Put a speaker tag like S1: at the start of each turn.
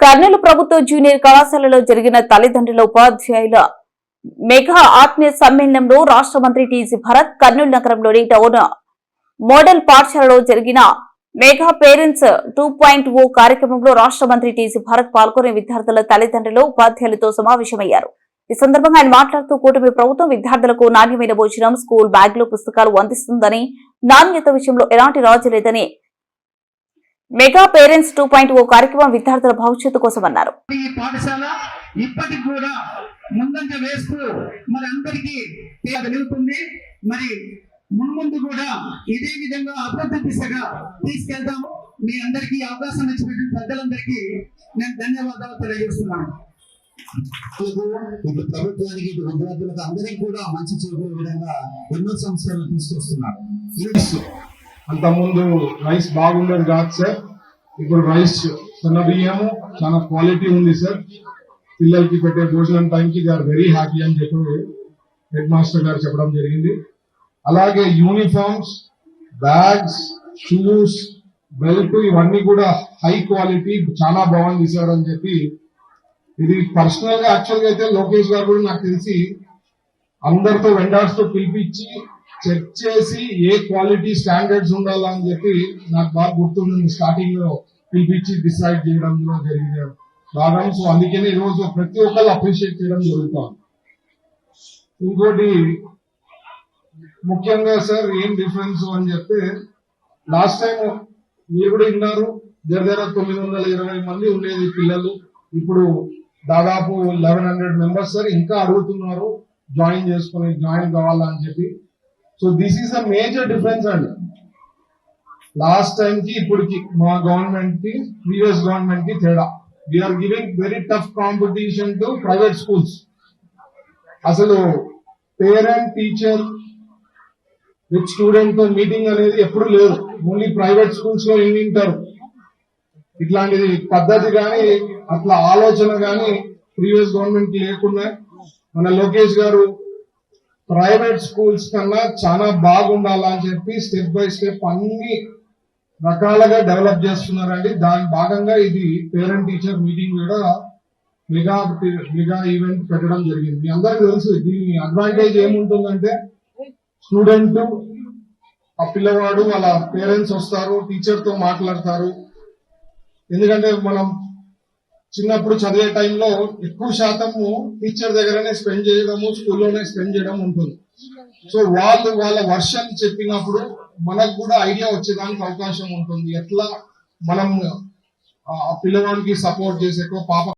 S1: కర్నూలు ప్రభుత్వ జూనియర్ కళాశాలలో జరిగిన తల్లిదండ్రుల ఉపాధ్యాయుల మెగా ఆత్మీయ సమ్మేళనంలో రాష్ట్ర మంత్రి టీజీ భరత్ కర్నూలు నగరంలోని టౌన్ మోడల్ పాఠశాలలో జరిగిన mega parents two point O కార్యక్రమంలో రాష్ట్ర మంత్రి టీజీ భరత్ పాల్గొనే విద్యార్థుల తల్లిదండ్రులు ఉపాధ్యాయులతో సమావేశమయ్యారు. ఈ సందర్భంగా ఆయన మాట్లాడుతూ కూటమి ప్రభుత్వం విద్యార్థులకు నాణ్యమైన భోజనం స్కూల్ బ్యాగ్లు పుస్తకాలు అందిస్తుందని నాణ్యత విషయంలో ఎలాంటి రాజు లేదని mega parents two point O కార్యక్రమం విద్యార్థుల భవిష్యత్తు కోసం అన్నారు.
S2: ఈ పాఠశాల ఇప్పటికి కూడా ముందంజ వేస్తూ మరి అందరికీ నిలుపుతుంది మరి మున్ముందు కూడా ఇదే విధంగా అభివృద్ధి దిశగా తీసుకెళ్తాము మీ అందరికీ ఈ అవకాశం ఇచ్చినటువంటి పెద్దలందరికీ నేను ధన్యవాదాలు తెలియజేస్తున్నాను.
S3: విద్యార్థులకు, ఇటు ప్రభుత్వానికి ఇటు విద్యార్థులకు అందరికీ కూడా మంచి చేకూరే విధంగా ఎన్నో సంస్థలు తీసుకొస్తున్నారు.
S4: అంతకుముందు రైస్ బాగుండేది కాదు సార్. ఇప్పుడు రైస్ సన్న బియ్యము చాలా క్వాలిటీ ఉంది సార్. పిల్లలకి పెట్టే భోజనం టైంకి దే ఆర్ వెరీ హ్యాపీ అని చెప్పి హెడ్ మాస్టర్ గారు చెప్పడం జరిగింది. అలాగే యూనిఫామ్స్ బ్యాగ్స్ షూస్ బెల్ట్ ఇవన్నీ కూడా హై క్వాలిటీ చాలా బాగుంది సార్ అని చెప్పి ఇది పర్సనల్గా యాక్చువల్గా అయితే లోకేష్ గారు కూడా నాకు తెలిసి అందరితో వెండర్స్తో పిలిపించి చెక్ చేసి ఏ క్వాలిటీ స్టాండర్డ్స్ ఉండాలా అని చెప్పి నాకు బాగా గుర్తుంది స్టార్టింగ్లో పిలిపించి డిసైడ్ చేయడంలో జరిగిన భాగం. సో అందుకనే ఈ ప్రతి ఒక్కరు అప్రిషియేట్ చేయడం జరుగుతాం ఇంకోటి ముఖ్యంగా సార్ ఏం డిఫరెన్స్ అని చెప్తే లాస్ట్ టైం మీరు కూడా విన్నారు దగ్గర దగ్గర తొమ్మిది వందల ఇరవై మంది ఉండేది పిల్లలు. ఇప్పుడు దాదాపు లెవెన్ హండ్రెడ్ మెంబర్స్ సార్ ఇంకా అడుగుతున్నారు జాయిన్ చేసుకుని జాయిన్ కావాలా అని చెప్పి. So this is the major difference అండి లాస్ట్ టైం కి ఇప్పటికి మా గవర్నమెంట్కి ప్రీవియస్ గవర్నమెంట్కి తేడా we are giving very tough competition to private schools అసలు పేరెంట్ టీచర్ విత్ స్టూడెంట్తో మీటింగ్ అనేది ఎప్పుడు లేదు ఓన్లీ ప్రైవేట్ స్కూల్స్లో ఏం వింటారు ఇట్లాంటిది పద్ధతి కానీ అట్లా ఆలోచన కానీ ప్రీవియస్ గవర్నమెంట్కి లేకుండా మన లోకేష్ గారు ప్రైవేట్ స్కూల్స్ కన్నా చాలా బాగుండాలా అని చెప్పి స్టెప్ బై స్టెప్ అన్ని రకాలుగా డెవలప్ చేస్తున్నారండి. దాని భాగంగా ఇది పేరెంట్ టీచర్ మీటింగ్ కూడా మెగా మెగా ఈవెంట్ పెట్టడం జరిగింది. మీ అందరికీ తెలుసు దీని అడ్వాంటేజ్ ఏముంటుందంటే స్టూడెంట్ ఆ పిల్లవాడు వాళ్ళ పేరెంట్స్ వస్తారు టీచర్తో మాట్లాడతారు. ఎందుకంటే మనం చిన్నప్పుడు చదివే టైంలో ఎక్కువ శాతము టీచర్ దగ్గరనే స్పెండ్ చేయడము స్కూల్లోనే స్పెండ్ చేయడం ఉంటుంది. సో వాళ్ళు వాళ్ళ వర్షన్ చెప్పినప్పుడు మనకు కూడా ఐడియా వచ్చేదానికి అవకాశం ఉంటుంది. ఎట్లా మనం ఆ పిల్లవాడికి సపోర్ట్ చేసే పాప